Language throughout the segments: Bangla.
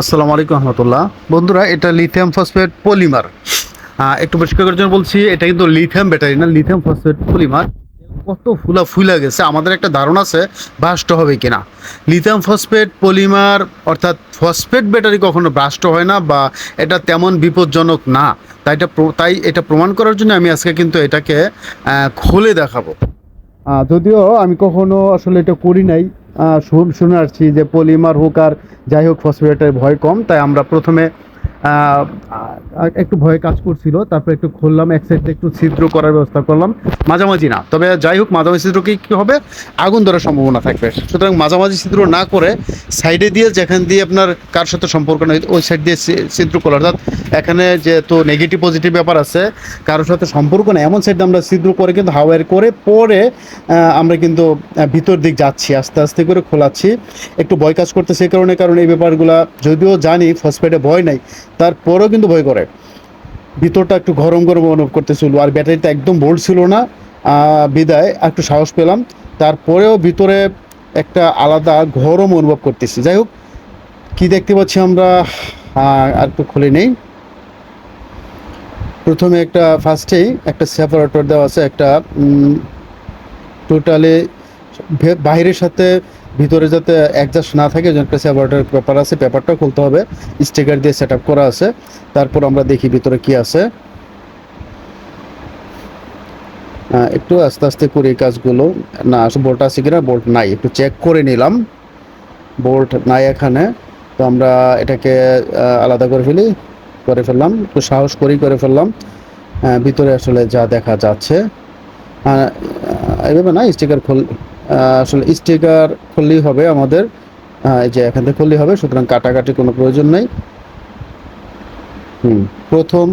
আসসালামু আলাইকুম রহমতুল্লাহ। বন্ধুরা, এটা লিথিয়াম ফসফেট পলিমার একটু পরিষ্কার করার জন্য বলছি, এটা কিন্তু লিথিয়াম ব্যাটারি না লিথিয়াম ফসফেট পলিমার কত ফুলা ফুলা গেছে, আমাদের একটা ধারণা আছে বাস্ট হবে কিনা। লিথিয়াম ফসফেট পলিমার অর্থাৎ ফসফেট ব্যাটারি কখনো ব্রাস্ট হয় না বা এটা তেমন বিপজ্জনক না। তাই এটা তাই এটা প্রমাণ করার জন্য আমি আজকে কিন্তু এটাকে খুলে দেখাবো। যদিও আমি কখনো আসলে এটা করি নাই শুনে আসছি যে পলিমার হোক আর যাই হোক ফসফেটের ভয় কম তাই আমরা প্রথমে একটু ভয়ে কাজ করছিল, তারপর একটু খুললাম, এক সাইডে একটু ছিদ্র করার ব্যবস্থা করলাম। মাঝামাঝি না, তবে যাই হোক, মাঝামাঝি ছিদ্র কি কি হবে? আগুন ধরার সম্ভাবনা থাকবে। সুতরাং মাঝামাঝি ছিদ্র না করে সাইডে দিয়ে, যেখান দিয়ে আপনার কার সাথে সম্পর্ক নেই, ওই সাইড দিয়ে ছিদ্র করা অর্থাৎ এখানে যেহেতু নেগেটিভ পজিটিভ ব্যাপার আছে, কারোর সাথে সম্পর্ক নেই, এমন সাইডে আমরা ছিদ্র করে কিন্তু হাওয়ার করে, পরে আমরা কিন্তু ভিতর দিক যাচ্ছি, আস্তে আস্তে করে খোলাচ্ছি। একটু ভয় কাজ করতে সেই কারণে, কারণ এই ব্যাপারগুলো যদিও জানি ফসফেটে ভয় নাই তারপরেও কিন্তু ভয় করে। ভিতরটা একটু গরম গরম অনুভব করতেছিল, আর ব্যাটারিটা একদম বোল্ড ছিল না। বিদায়, একটু সাহস পেলাম। তারপরেও ভিতরে একটা আলাদা গরম অনুভব করতেছি। যাই হোক, কী দেখতে পাচ্ছি আমরা? আর একটু খুলে নেই। প্রথমে একটা ফার্স্টেই একটা সেপারেটর দেওয়া আছে, একটা টোটালি বাইরের সাথে ভিতরে যাতে অ্যাডজাস্ট না থাকে যেন একটা সেপারেটর পেপার আছে পেপারটা খুলতে হবে স্টিকার দিয়ে সেট করা আছে। তারপর আমরা দেখি ভিতরে কি আছে। একটু আস্তে আস্তে করি কাজগুলো। না আসলে বোল্ট আছে কিনা? বোল্ট নাই একটু চেক করে নিলাম। বোল্ট নাই এখানে তো আমরা এটাকে আলাদা করে ফেলি করে ফেললাম। একটু সাহস করেই করে ফেললাম। ভিতরে আসলে যা দেখা যাচ্ছে। আহ, এইভাবে না স্টিকার খুল আসলে স্টিকার খুললেই হবে আমাদের। এই যে এখান থেকে খুললেই হবে, সুতরাং কাটাকাটি কোনো প্রয়োজন নেই। হুম, প্রথম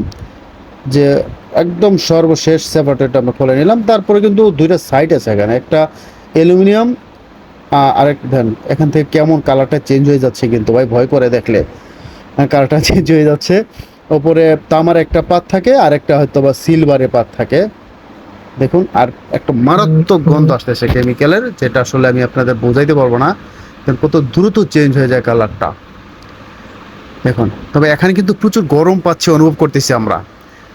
যে একদম সর্বশেষ সেপারেটরটা আমরা খুলে নিলাম। তারপরে কিন্তু দুইটা সাইড আছে এখানে। একটা অ্যালুমিনিয়াম আরেক দেন, এখান থেকে কেমন কালারটা চেঞ্জ হয়ে যাচ্ছে কিন্তু ভাই, ভয় করে দেখলে। কালারটা চেঞ্জ হয়ে যাচ্ছে। ওপরে তামার একটা পাত থাকে আর একটা হয়তো বা সিলভারের পাত থাকে। দেখুন আর একটা মারাত্মক গন্ধ আসতেছে কেমিক্যালের যেটা আসলে আমি আপনাদের বোঝাইতে পারব না। কত দ্রুত চেঞ্জ হয়ে যায় কালারটা দেখুন তবে এখানে কিন্তু প্রচুর গরম পাচ্ছি অনুভব করতেছি আমরা।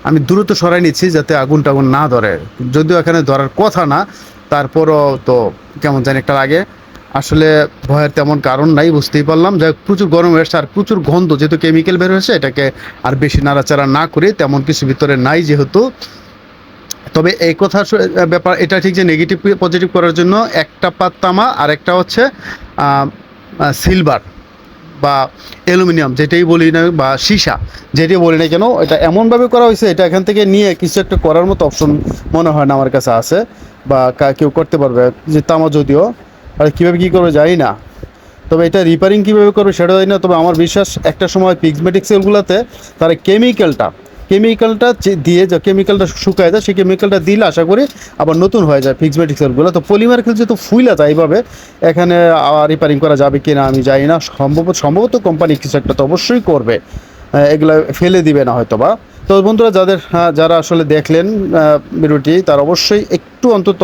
আমি দ্রুত সরাই নিচ্ছি যাতে আগুন টাগুন না ধরে। যদিও এখানে ধরার কথা না তারপরও তো কেমন জানি একটা লাগে। আসলে ভয়ের তেমন কারণ নাই বুঝতেই পারলাম। হোক, প্রচুর গরম হয়েছে আর প্রচুর গন্ধ যেহেতু কেমিক্যাল বের হয়েছে এটাকে আর বেশি নাড়াচাড়া না করে তেমন কিছু ভিতরে নাই যেহেতু। তবে এই কথা ব্যাপার, এটা ঠিক যে নেগেটিভ পজিটিভ করার জন্য একটা পাত তামা আর একটা হচ্ছে সিলভার বা অ্যালুমিনিয়াম যেটাই বলি না, বা সীসা যেটাই বলি না কেন, এটা এমনভাবে করা হয়েছে, এটা এখান থেকে নিয়ে কিছু একটা করার মতো অপশন মনে হয় না আমার কাছে আছে, বা কেউ করতে পারবে, যে তামা যদিও, আর কীভাবে কী করবে জানি না। তবে এটা রিপেয়ারিং কীভাবে করবে সেটা জানি না, তবে আমার বিশ্বাস একটা সময় পিক্সমেটিক সেলগুলোতে তারা কেমিক্যালটা কেমিক্যালটা দিয়ে যে কেমিক্যালটা শুকায় যায়, সেই কেমিক্যালটা দিলে আশা করি আবার নতুন হয়ে যায় পিক্সমেটিক সেলগুলো তো পলিমার খেলছে তো ফুইলা যায় এইভাবে, এখানে রিপেয়ারিং করা যাবে কি না আমি জানি না। সম্ভবত সম্ভবত কোম্পানি কিছু একটা তো অবশ্যই করবে। এগুলো ফেলে দিবে না হয়তো বা তো বন্ধুরা, যাদের যারা আসলে দেখলেন ভিডিওটি, তার অবশ্যই একটু অন্তত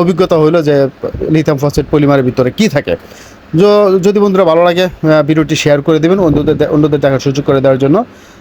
অভিজ্ঞতা হইল যে লিথিয়াম ফসফেট পলিমারের ভিতরে কি থাকে। যদি বন্ধুরা ভালো লাগে ভিডিওটি শেয়ার করে দেবেন, অন্যদের অন্যদের দেখার সুযোগ করে দেওয়ার জন্য।